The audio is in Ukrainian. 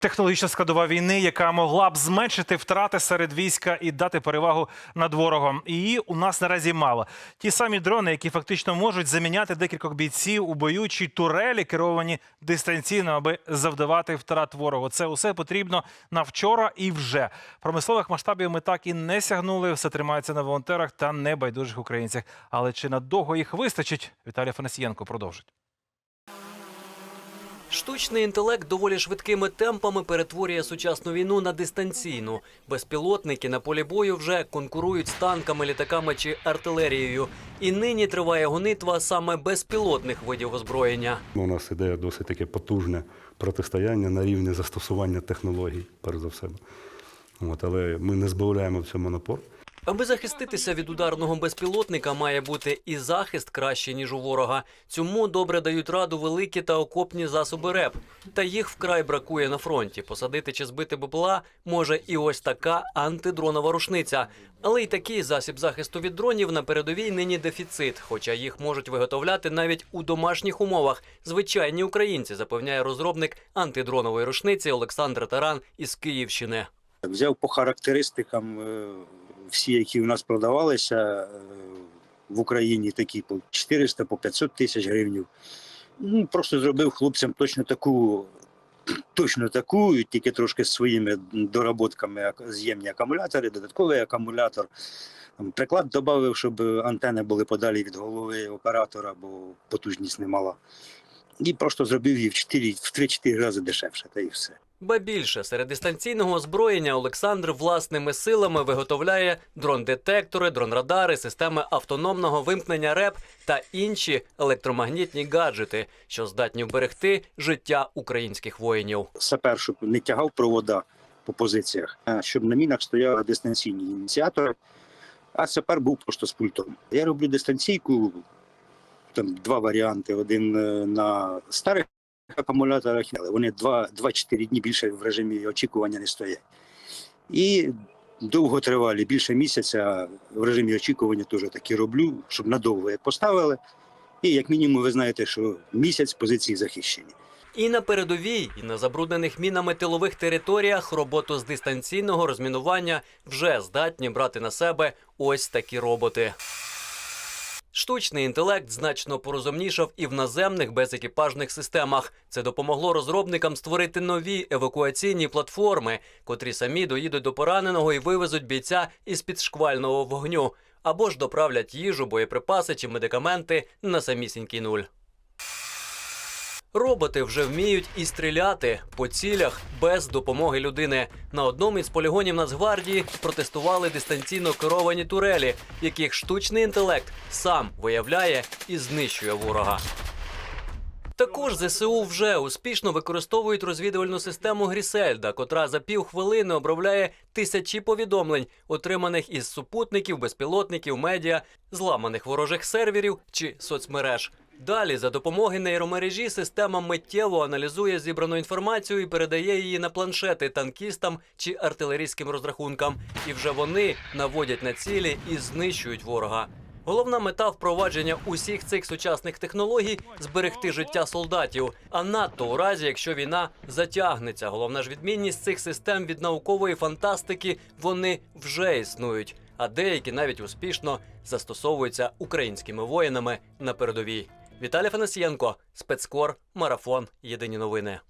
Технологічна складова війни, яка могла б зменшити втрати серед війська і дати перевагу над ворогом. Її у нас наразі мало. Ті самі дрони, які фактично можуть заміняти декількох бійців у бою, турелі керовані дистанційно, аби завдавати втрат ворогу. Це усе потрібно на вчора і вже. Промислових масштабів ми так і не сягнули. Все тримається на волонтерах та небайдужих українцях. Але чи надовго їх вистачить? Віталій Фанасієнко продовжить. Штучний інтелект доволі швидкими темпами перетворює сучасну війну на дистанційну. Безпілотники на полі бою вже конкурують з танками, літаками чи артилерією. І нині триває гонитва саме безпілотних видів озброєння. У нас іде досить таке потужне протистояння на рівні застосування технологій, перш за все. От, але ми не збавляємо в цьому напор. Аби захиститися від ударного безпілотника, має бути і захист краще ніж у ворога. Цьому добре дають раду великі та окопні засоби РЕП. Та їх вкрай бракує на фронті. Посадити чи збити БПЛА може і ось така антидронова рушниця. Але й такий засіб захисту від дронів на передовій нині дефіцит, хоча їх можуть виготовляти навіть у домашніх умовах. Звичайні українці запевняє розробник антидронової рушниці Олександр Таран із Київщини. Взяв по характеристикам е, всі, які у нас продавалися е, в Україні, такі по 400 по 500 тисяч гривень. Ну, просто зробив хлопцям точно таку, точно таку, тільки трошки своїми доработками з'ємні акумулятори, додатковий акумулятор. Приклад додав, щоб антени були подалі від голови оператора, бо потужність не мала. І просто зробив її в 4 в 3-4 рази дешевше, та і все. Ба більше серед дистанційного озброєння Олександр власними силами виготовляє дрон-детектори, дрон-радари, системи автономного вимкнення РЕП та інші електромагнітні гаджети, що здатні вберегти життя українських воїнів. сапер, щоб не тягав провода по позиціях, щоб на мінах стояли дистанційні ініціатори, а сапер був просто з пультом. Я роблю дистанційку, там два варіанти: один е, на старих акумуляторах, вони 2-4 дні більше в режимі очікування не стоять. І довго тривалі, більше місяця в режимі очікування теж такі роблю, щоб надовго як поставили. І як мінімум, ви знаєте, що місяць позиції захищені. І на передовій, і на забруднених мінами тилових територіях роботу з дистанційного розмінування вже здатні брати на себе ось такі роботи. Штучний інтелект значно порозумнішав і в наземних безекіпажних системах. Це допомогло розробникам створити нові евакуаційні платформи, котрі самі доїдуть до пораненого і вивезуть бійця із під шквального вогню, або ж доправлять їжу, боєприпаси чи медикаменти на самісінький нуль. Роботи вже вміють і стріляти по цілях без допомоги людини. На одному із полігонів Нацгвардії протестували дистанційно керовані турелі, яких штучний інтелект сам виявляє і знищує ворога. Також ЗСУ вже успішно використовують розвідувальну систему Грісельда, котра за півхвилини обробляє тисячі повідомлень, отриманих із супутників, безпілотників, медіа, зламаних ворожих серверів чи соцмереж. Далі, за допомоги нейромережі, система миттєво аналізує зібрану інформацію і передає її на планшети танкістам чи артилерійським розрахункам. І вже вони наводять на цілі і знищують ворога. Головна мета впровадження усіх цих сучасних технологій зберегти життя солдатів. А надто у разі, якщо війна затягнеться. Головна ж відмінність цих систем від наукової фантастики вони вже існують, а деякі навіть успішно застосовуються українськими воїнами на передовій. Віталій Фанасієнко, спецкор, марафон. Єдині новини.